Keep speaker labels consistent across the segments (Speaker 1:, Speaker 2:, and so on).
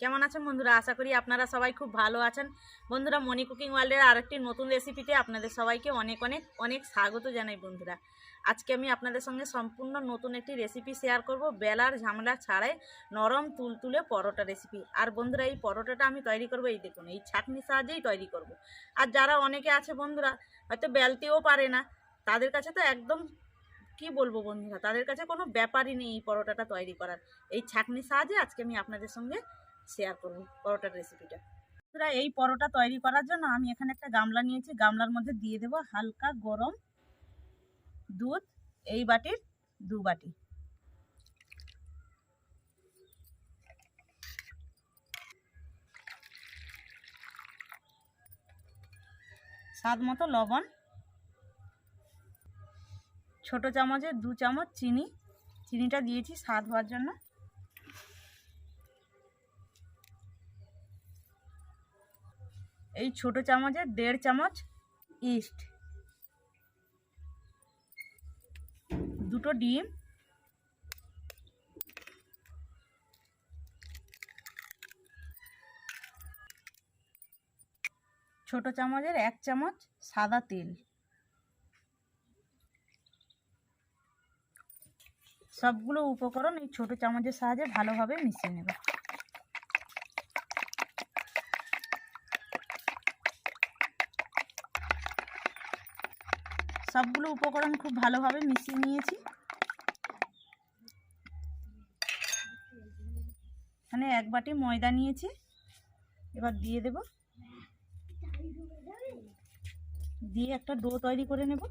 Speaker 1: কেমন আছেন বন্ধুরা? আশা করি আপনারা সবাই খুব ভালো আছেন। বন্ধুরা মনি কুকিং ওয়ার্ল্ডের আরেকটি নতুন রেসিপিতে আপনাদের সবাইকে অনেক অনেক অনেক স্বাগত জানাই বন্ধুরা। আজকে আমি আপনাদের সঙ্গে সম্পূর্ণ নতুন একটি রেসিপি শেয়ার করব। বেলার ঝামেলা ছাড়াই নরম তুলতুলে পরোটা রেসিপি আর বন্ধুরা, এই পরোটাটা আমি তৈরি করব, এই দেখুন, এই ছাঁকনির সাহায্যেই তৈরি করব। আর যারা অনেকে আছে বন্ধুরা, হয়তো বেলতেও পারে না, তাদের কাছে তো একদম কি বলব বন্ধুরা, তাদের কাছে কোনো ব্যাপারই নেই এই পরোটাটা তৈরি করার। এই ছাঁকনির সাহায্যে আজকে আমি আপনাদের সঙ্গে শেয়ার করব পরোটার রেসিপিটা বন্ধুরা, এই পরোটা তৈরি করার জন্য আমি এখানে একটা গামলা নিয়েছি। গামলার মধ্যে দিয়ে দেব হালকা গরম দুধ, এই বাটির দু বাটি। স্বাদ মতো লবণ, ছোট চামচে দু চামচ চিনি। চিনিটা দিয়েছি স্বাদ হওয়ার জন্য। এই ছোট চামচে দেড় চামচ ইস্ট। দুটো ডিম। ছোট চামচের এক চামচ সাদা তেল। সবগুলো উপকরণ এই ছোট চামচের সাহায্যে ভালোভাবে মিশিয়ে নেব। সবগুলো উপকরণ খুব ভালোভাবে মিশিয়ে নিয়েছি। এখানে এক বাটি ময়দা নিয়েছি। এবার দিয়ে দেব। দিয়ে একটা ডো তৈরি করে নেব।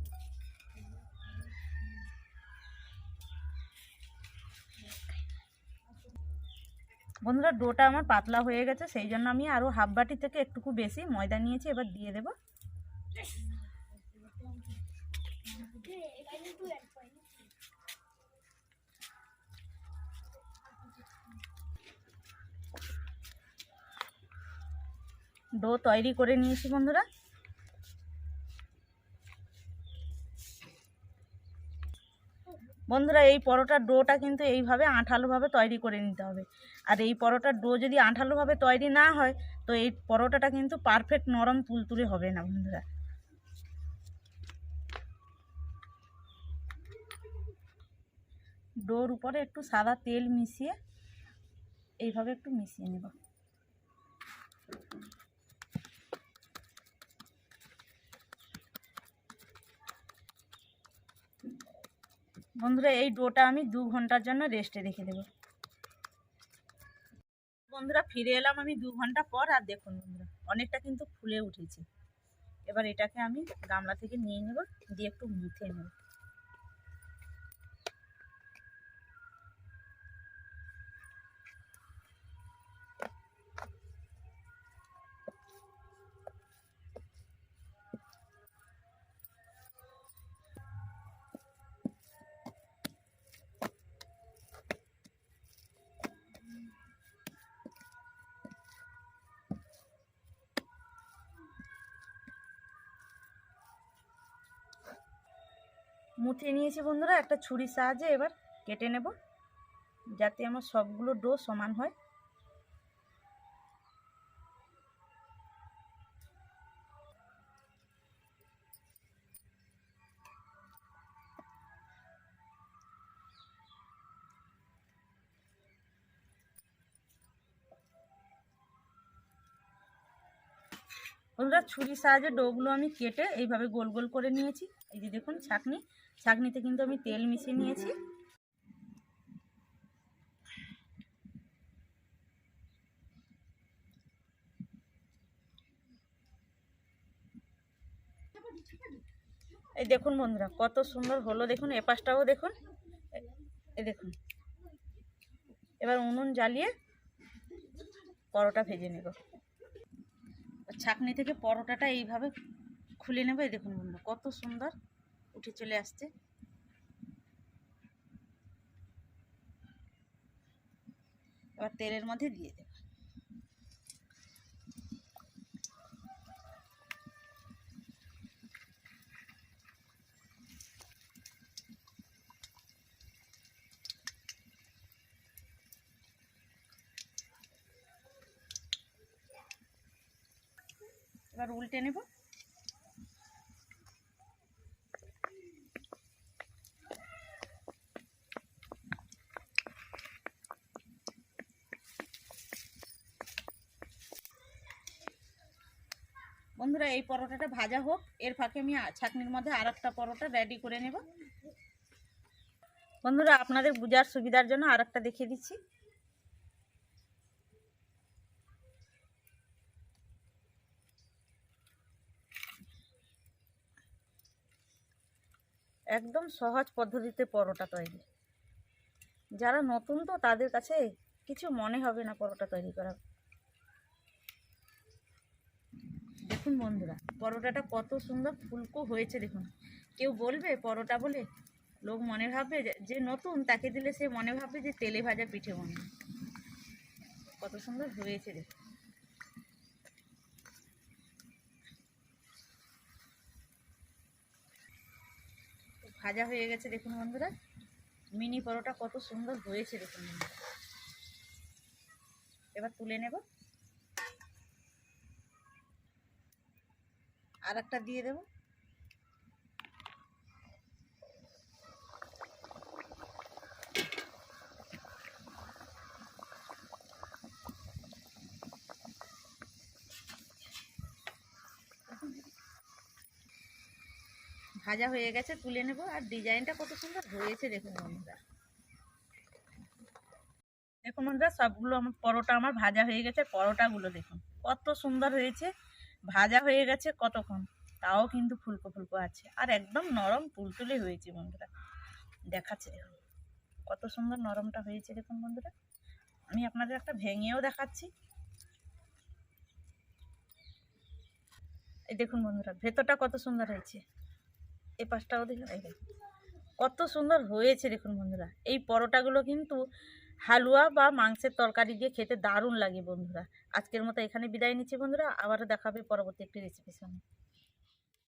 Speaker 1: বন্ধুরা, ডোটা আমার পাতলা হয়ে গেছে, সেই জন্য আমি আরও হাফ বাটি থেকে একটুকু বেশি ময়দা নিয়েছি, এবার দিয়ে দেব। ডো তৈরি করে নিয়েছি বন্ধুরা। বন্ধুরা, এই পরোটার ডোটা কিন্তু এইভাবে আঠালোভাবে তৈরি করে নিতে হবে। আর এই পরোটার ডো যদি আঠালোভাবে তৈরি না হয়, তো এই পরোটাটা কিন্তু পারফেক্ট নরম তুলতুলে হবে না বন্ধুরা। ডোর উপরে একটু সাদা তেল মিশিয়ে এইভাবে একটু মিশিয়ে নেব। বন্ধুরা, এই ডোটা আমি দু ঘণ্টার জন্য রেস্টে রেখে দেব। বন্ধুরা, ফিরে এলাম আমি দু ঘণ্টা পর। আর দেখুন বন্ধুরা, অনেকটা কিন্তু ফুলে উঠেছে। এবার এটাকে আমি গামলা থেকে নিয়ে নেব, দিয়ে একটু মুথে নেব। মুথে নিয়েছি বন্ধুরা, একটা ছুরির সাহায্যে এবার কেটে নেব, যাতে আমার সবগুলো ডো সমান হয়। বন্ধুরা, ছুরির সাহায্যে ডোগুলো আমি কেটে এইভাবে গোল গোল করে নিয়েছি। এই যে দেখুন, ছাকনি ছাকনিতে কিন্তু আমি তেল মিশিয়ে নিয়েছি। এই দেখুন বন্ধুরা, কত সুন্দর হলো। দেখুন এপাশটাও দেখুন। এই দেখুন। এবার উনুন জ্বালিয়ে পরোটা ভেজে নেব। ছাকনি থেকে পরোটাটা এইভাবে খুলে নেবে। দেখুন বন্ধুরা, কত সুন্দর। উঠে চলে আসছে। এবার তেলের মধ্যে দিয়ে দেব। এবার উল্টে নেব। বন্ধুরা, এই পরোটাটা ভাজা হোক। এর ফাঁকে আমি ছাঁকনির মধ্যে আর একটা পরোটা রেডি করে নেব। বন্ধুরা, আপনাদের বোঝার সুবিধার জন্য আর একটা দেখিয়ে দিচ্ছি। একদম সহজ পদ্ধতিতে পরোটা তৈরি। যারা নতুন তো, তাদের কাছে কিছু মনে হবে না পরোটা তৈরি করা দেখুন বন্ধুরা, পরোটাটা কত সুন্দর ফুলকো হয়েছে দেখুন। কেউ বলবে পরোটা বলে? লোক মনে ভাববে যে- নতুন, তাকে দিলে সে মনে ভাববে যে তেলে ভাজা পিঠে বানানো। কত সুন্দর হয়েছে দেখুন। ভাজা হয়ে গেছে দেখুন বন্ধুরা। মিনি পরোটা কত সুন্দর হয়েছে দেখুন এবার তুলে নেব। আর একটা দিয়ে দেবো। ভাজা হয়ে গেছে, তুলে নেব। আর ডিজাইনটা কত সুন্দর হয়েছে দেখুন বন্ধুরা। দেখুন বন্ধুরা, সবগুলো আমার পরোটা আমার ভাজা হয়ে গেছে, পরোটাগুলো দেখুন, কত সুন্দর হয়েছে। ভাজা হয়ে গেছে কতক্ষণ? তাও কিন্তু ফুলকো ফুলকো আছে। আর একদম নরম তুলতুলে হয়েছে বন্ধুরা। দেখাচ্ছে কত সুন্দর নরমটা হয়েছে দেখুন বন্ধুরা। আমি আপনাদের একটা ভেঙেও দেখাচ্ছি। এই দেখুন বন্ধুরা, ভেতরটা কত সুন্দর হয়েছে। এই পাশটাও দেখুন। কত সুন্দর হয়েছে দেখুন বন্ধুরা। এই পরোটাগুলো কিন্তু হালুয়া বা মাংসের তরকারি দিয়ে খেতে দারুণ লাগে বন্ধুরা। আজকের মতো এখানে বিদায় নিচ্ছি বন্ধুরা। আবারও দেখাবে পরবর্তী একটি রেসিপির সঙ্গে।